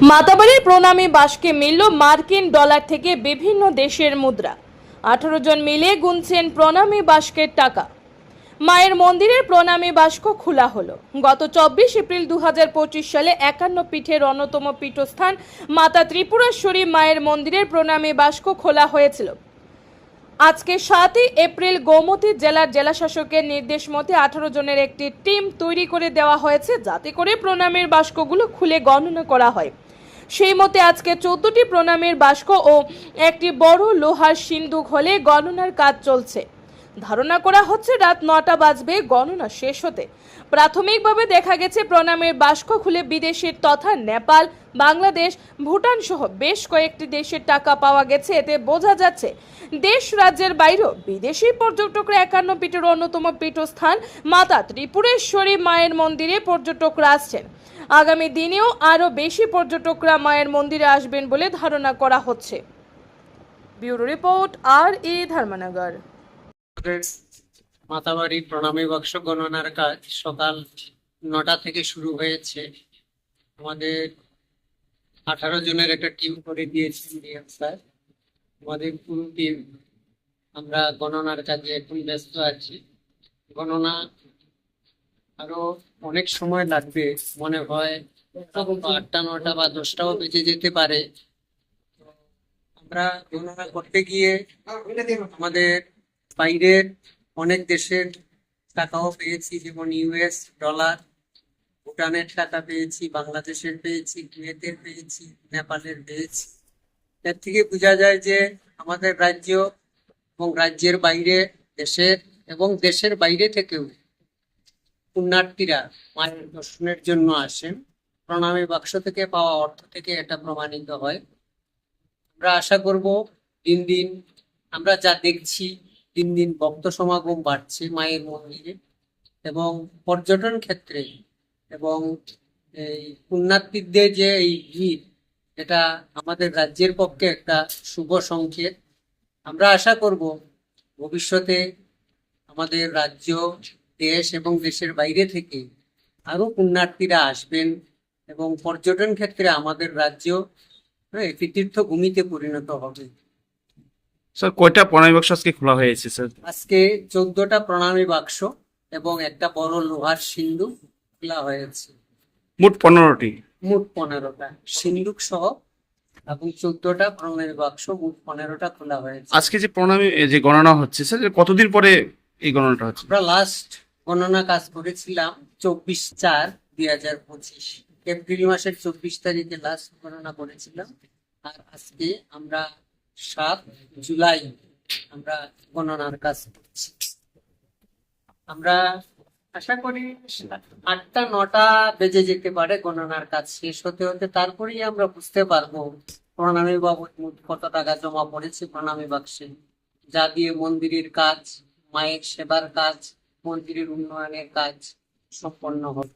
মাতাবাড়ির প্রণামী বাসকে মিলল মার্কিন ডলার থেকে বিভিন্ন দেশের মুদ্রা। আঠারো জন মিলে গুনছেন প্রণামী বাস্কের টাকা। মায়ের মন্দিরের প্রণামী বাস্ক খোলা হলো। গত চব্বিশ এপ্রিল দু পঁচিশ সালে একান্ন পীঠের অন্যতম পীঠস্থান মাতা ত্রিপুরেশ্বরী মায়ের মন্দিরের প্রণামী বাস্ক খোলা হয়েছিল। আজকে সাতই এপ্রিল গোমতী জেলার জেলাশাসকের নির্দেশ মতে আঠারো জনের একটি টিম তৈরি করে দেওয়া হয়েছে, যাতে করে প্রণামের বাস্কগুলো খুলে গণনা করা হয়। সেই মতে আজকে চোদ্দটি প্রণামের বাস্ক ও একটি বড় লোহার সিন্দুক হলে গণনার কাজ চলছে। ধারণা করা হচ্ছে রাত নটা বাজবে, গণনা শেষ হতে। প্রাথমিকভাবে দেখা গেছে প্রণামের বাস্ক খুলে বিদেশের তথা নেপাল, বাংলাদেশ, ভুটান সহ বেশ কয়েকটি দেশের টাকা পাওয়া গেছে। এতে বোঝা যাচ্ছে দেশ রাজ্যের বাইরেও বিদেশি পর্যটকরা একান্ন পীঠের অন্যতম পীঠস্থান মাতা ত্রিপুরেশ্বরী মায়ের মন্দিরে পর্যটকরা আসছেন। আগামী দিনেও আরও বেশি পর্যটকরা মায়ের মন্দিরে আসবেন বলে ধারণা করা হচ্ছে। ব্যুরো রিপোর্ট, আর ই ধর্মনগর। মাতাবাড়ি প্রণামী বাক্স গণনার কাজ সকাল নটা থেকে শুরু হয়েছে। আমাদের আঠারো জনের একটা টিম করে দিয়েছেন ডিএম স্যার। আমাদের পুরো টিম আমরা গণনার কাজে এখন ব্যস্ত আছি। গণনা আরও অনেক সময় লাগবে, মনে হয় আটটা, নটা বা দশটাও বেজে যেতে পারে। আমরা গণনা করতে গিয়ে আমাদের বাইরের অনেক দেশের টাকাও পেয়েছি, যেমন ইউএস ডলার, ভুটানের টাকা পেয়েছি, বাংলাদেশের পেয়েছি, কুয়েতের পেয়েছি, নেপালের পেয়েছি। এর থেকে বোঝা যায় যে আমাদের রাজ্য এবং রাজ্যের বাইরে, দেশের এবং দেশের বাইরে থেকেও পুণ্যার্থীরা মায়ের দর্শনের জন্য আসেন। প্রণামী বাক্স থেকে পাওয়া অর্থ থেকে এটা প্রমাণিত হয়। আমরা আশা করব দিন দিন আমরা যা দেখছি, দিন দিন ভক্ত সমাগম বাড়ছে মায়ের মন্দিরে এবং পর্যটন ক্ষেত্রে এবং এই পুণ্যার্থীদের যে এই ভিড়, এটা আমাদের রাজ্যের পক্ষে একটা শুভ সংকেত। আমরা আশা করব ভবিষ্যতে আমাদের রাজ্য দেশ এবং দেশের বাইরে থেকে আরও পুণ্যার্থীরা আসবেন এবং পর্যটন ক্ষেত্রে আমাদের রাজ্য হ্যাঁ, একটি তীর্থভূমিতে পরিণত হবে। স্যার কয়টা প্রণামী বাক্স আজকে খোলা হয়েছে স্যার? আজকে চোদ্দটা প্রণামী বাক্স এবং একটা বড় লোহার সিন্ধুক খোলা হয়েছে। মোট পনেরোটি? মোট পনেরোটা। সিন্ধুক সহ এবং চোদ্দটা প্রণামী বাক্স মোট পনেরোটা খোলা হয়েছে। আজকে যে প্রণামী যে গণনা হচ্ছে স্যার কতদিন পরে এই গণনাটা হচ্ছে? লাস্ট গণনা কাজ করেছিলাম চব্বিশ চার দুই হাজার পঁচিশ। এপ্রিল মাসের চব্বিশ তারিখে লাস্ট গণনা করেছিলাম। আর আজকে আমরা সাত জুলাই আমরা গণনার কাজ করছি। আমরা আশা করি আটটা নটা বেজে যেতে পারে গণনার কাজ শেষ হতে হতে। তারপরেই আমরা বুঝতে পারব প্রণামী মোট কত টাকা জমা পড়েছে প্রণামী বাক্সে। যা দিয়ে মন্দিরের কাজ, মায়ের সেবার কাজ মন্দিরের উন্নয়নের কাজ সম্পন্ন হবে।